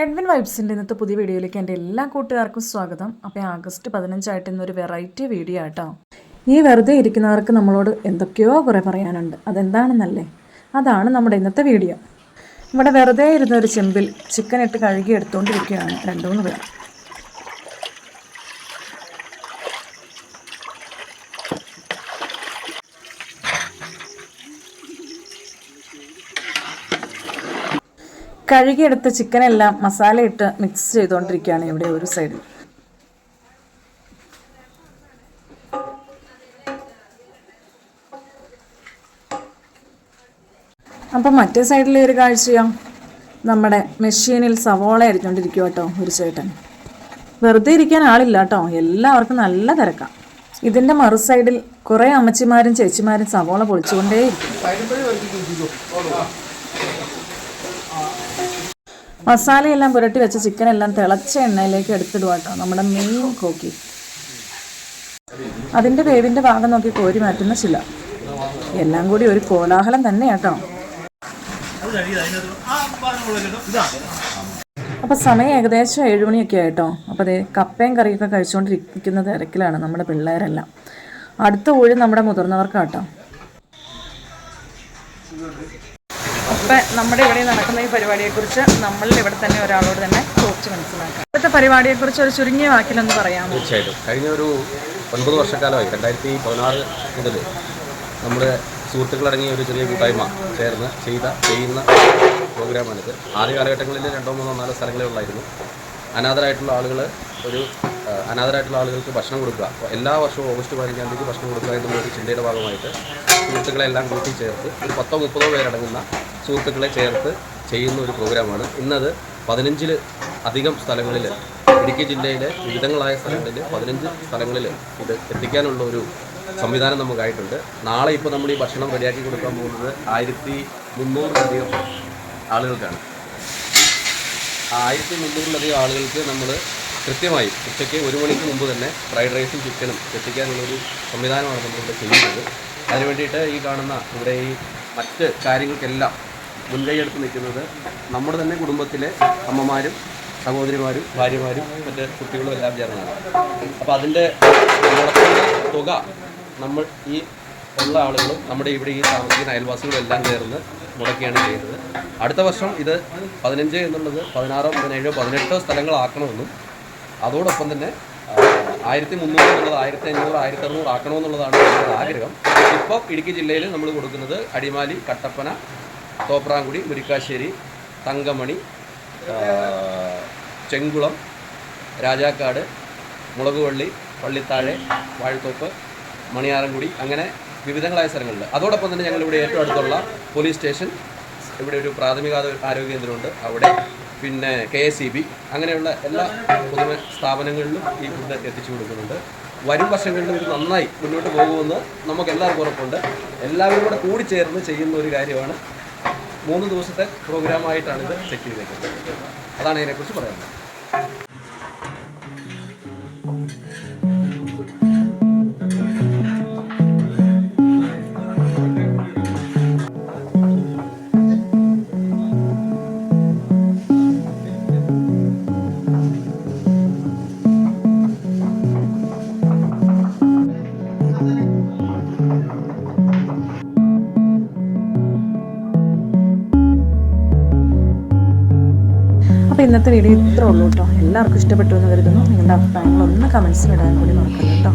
Edwin വൈബ്സിന്റെ ഇന്നത്തെ പുതിയ വീഡിയോയിലേക്ക് എന്റെ എല്ലാ കൂട്ടുകാർക്കും സ്വാഗതം. അപ്പോൾ ആഗസ്റ്റ് പതിനഞ്ചായിട്ട് ഇന്നൊരു വെറൈറ്റി വീഡിയോ ആട്ടോ. ഈ വെറുതെ ഇരിക്കുന്നവർക്ക് നമ്മളോട് എന്തൊക്കെയോ കുറേ പറയാനുണ്ട്. അതെന്താണെന്നല്ലേ? അതാണ് നമ്മുടെ ഇന്നത്തെ വീഡിയോ ഇവിടെ വെറുതെ ഇരുന്ന ഒരു ചെമ്പിൽ ചിക്കൻ ഇട്ട് കഴുകി എടുത്തുകൊണ്ടിരിക്കുകയാണ് രണ്ട് മൂന്ന് പേർ കഴുകിയെടുത്ത ചിക്കനെല്ലാം മസാല ഇട്ട് മിക്സ് ചെയ്തുകൊണ്ടിരിക്കുകയാണ് ഇവിടെ ഒരു സൈഡിൽ അപ്പം മറ്റേ സൈഡിൽ ഒരു കാഴ്ചയോ? നമ്മുടെ മെഷീനിൽ സവോള അരിഞ്ഞുകൊണ്ടിരിക്കുക കേട്ടോ ഒരു ചേട്ടൻ. വെറുതെ ഇരിക്കാൻ ആളില്ല കേട്ടോ എല്ലാവർക്കും നല്ല തിരക്കാം. ഇതിന്റെ മറു സൈഡിൽ കുറേ അമ്മച്ചിമാരും ചേച്ചിമാരും സവോള പൊളിച്ചുകൊണ്ടേയിരിക്കും. മസാലയെല്ലാം പുരട്ടി വെച്ച ചിക്കൻ എല്ലാം തിളച്ച എണ്ണയിലേക്ക് എടുത്തിടുക കേട്ടോ നമ്മുടെ മെയിൻ കോക്കി. അതിന്റെ വേവിന്റെ ഭാഗം നോക്കി കോരി മാറ്റുന്ന ചില എല്ലാം കൂടി ഒരു കോലാഹലം തന്നെ കേട്ടോ അപ്പോൾ സമയം ഏകദേശം ഏഴുമണിയൊക്കെ ആയിട്ടോ. അപ്പോൾ അതേ കപ്പയും കറിയൊക്കെ കഴിച്ചുകൊണ്ടിരിക്കുന്ന തിരക്കിലാണ് നമ്മുടെ പിള്ളേരെല്ലാം. അടുത്ത ഊഴി നമ്മുടെ മുതിർന്നവർക്കാട്ടോ അപ്പം നമ്മുടെ ഇവിടെ നടക്കുന്ന ഈ പരിപാടിയെക്കുറിച്ച് നമ്മൾ ഇവിടെ തന്നെ ഒരാളോട് തന്നെ ചോദിച്ച് മനസ്സിലാക്കാം. ഇവിടുത്തെ പരിപാടിയെക്കുറിച്ച് ഒരു ചുരുങ്ങിയ വാക്കിലൊന്ന് പറയാമോ? തീർച്ചയായിട്ടും. കഴിഞ്ഞ ഒരു ഒൻപത് വർഷക്കാലമായി രണ്ടായിരത്തി പതിനാറ് മുതൽ നമ്മുടെ സുഹൃത്തുക്കളടങ്ങിയ ഒരു ചെറിയ കൂട്ടായ്മ ചേർന്ന് ചെയ്ത ചെയ്യുന്ന പ്രോഗ്രാമാണിത്. ആദ്യ കാലഘട്ടങ്ങളിൽ രണ്ടോ മൂന്നോ നാലോ സ്ഥലങ്ങളിലുള്ളായിരുന്നു അനാഥരായിട്ടുള്ള ആളുകൾ ഒരു അനാഥരായിട്ടുള്ള ആളുകൾക്ക് ഭക്ഷണം കൊടുക്കുക. എല്ലാ വർഷവും ഓഗസ്റ്റ് പതിനഞ്ചാം തീയതി ഭക്ഷണം കൊടുക്കുക എന്നുള്ള ഒരു ചിന്തയുടെ ഭാഗമായിട്ട് സുഹൃത്തുക്കളെല്ലാം കൂട്ടി ചേർത്ത് ഒരു പത്തോ മുപ്പതോ പേരടങ്ങുന്ന സുഹൃത്തുക്കളെ ചേർത്ത് ചെയ്യുന്ന ഒരു പ്രോഗ്രാമാണ്. ഇന്നത് പതിനഞ്ചിൽ അധികം സ്ഥലങ്ങളിൽ ഇടുക്കി ജില്ലയിലെ വിവിധങ്ങളായ സ്ഥലങ്ങളിൽ പതിനഞ്ച് സ്ഥലങ്ങളിൽ ഇത് എത്തിക്കാനുള്ള ഒരു സംവിധാനം നമുക്കായിട്ടുണ്ട്. നാളെ ഇപ്പോൾ നമ്മൾ ഈ ഭക്ഷണം റെഡിയാക്കി കൊടുക്കാൻ പോകുന്നത് ആയിരത്തി മുന്നൂറിലധികം ആളുകൾക്കാണ്. ആയിരത്തി മുന്നൂറിലധികം ആളുകൾക്ക് നമ്മൾ കൃത്യമായി ഉച്ചയ്ക്ക് ഒരു മണിക്ക് മുമ്പ് തന്നെ ഫ്രൈഡ് റൈസും ചിക്കനും എത്തിക്കാനുള്ളൊരു സംവിധാനമാണ് നമ്മളിവിടെ ചെയ്യുന്നത്. അതിന് വേണ്ടിയിട്ട് ഈ കാണുന്ന ഇവിടെ ഈ മറ്റ് കാര്യങ്ങൾക്കെല്ലാം മുൻകൈയെടുത്ത് നിൽക്കുന്നത് നമ്മുടെ തന്നെ കുടുംബത്തിലെ അമ്മമാരും സഹോദരിമാരും ഭാര്യമാരും മറ്റേ കുട്ടികളും എല്ലാം ചേർന്നാണ്. അപ്പോൾ അതിന്റെ മുടക്കുന്ന തുക നമ്മൾ ഈ ഉള്ള ആളുകളും നമ്മുടെ ഇവിടെ ഈ താമസിക്കുന്ന അയൽവാസികളും എല്ലാം ചേർന്ന് മുടക്കിയാണ് ചെയ്യുന്നത് അടുത്ത വർഷം ഇത് പതിനഞ്ച് എന്നുള്ളത് പതിനാറോ പതിനേഴോ പതിനെട്ടോ സ്ഥലങ്ങളാക്കണമെന്നും അതോടൊപ്പം തന്നെ ആയിരത്തി മുന്നൂറ് എന്നുള്ളത് ആയിരത്തി അഞ്ഞൂറ് ആയിരത്തി അറുന്നൂറ് ആക്കണമെന്നുള്ളതാണ് ആഗ്രഹം. ഇപ്പോൾ ഇടുക്കി ജില്ലയിൽ നമ്മൾ കൊടുക്കുന്നത് അടിമാലി കട്ടപ്പന തോപ്രാങ്കുടി മുരിക്കാശ്ശേരി തങ്കമണി ചെങ്കുളം രാജാക്കാട് മുളകുവള്ളി പള്ളിത്താഴെ വാഴത്തോപ്പ് മണിയാറൻകുടി അങ്ങനെ വിവിധങ്ങളായ സ്ഥലങ്ങളിൽ അതോടൊപ്പം തന്നെ ഞങ്ങൾ ഇവിടെ ഏറ്റവും അടുത്തുള്ള പോലീസ് സ്റ്റേഷൻ ഇവിടെ ഒരു പ്രാഥമിക ആരോഗ്യ കേന്ദ്രമുണ്ട്. അവിടെ പിന്നെ കെ എസ് ഇ ബി അങ്ങനെയുള്ള എല്ലാ പൊതുവെ സ്ഥാപനങ്ങളിലും ഈ ഫുഡ് എത്തിച്ചു കൊടുക്കുന്നുണ്ട്. വരും വർഷങ്ങളിലും ഇത് നന്നായി മുന്നോട്ട് പോകുമെന്ന് നമുക്ക് എല്ലാവർക്കും ഉറപ്പുണ്ട്. എല്ലാവരും കൂടെ കൂടിച്ചേർന്ന് ചെയ്യുന്ന ഒരു കാര്യമാണ് മൂന്ന് ദിവസത്തെ പ്രോഗ്രാമായിട്ടാണ് ഇത് സെറ്റ് ചെയ്തേക്കുന്നത്. അതാണ് ഇതിനെക്കുറിച്ച് പറയാനുള്ളത്. അപ്പോൾ ഇന്നത്തെ വീഡിയോ ഇത്രേ ഉള്ളൂ കേട്ടോ. എല്ലാവർക്കും ഇഷ്ടപ്പെട്ടു എന്ന് കരുതുന്നു. നിങ്ങളുടെ അഭിപ്രായങ്ങൾ ഒന്ന് കമൻസിൽ ഇടാൻ കൂടി നോക്കുന്നു കേട്ടോ.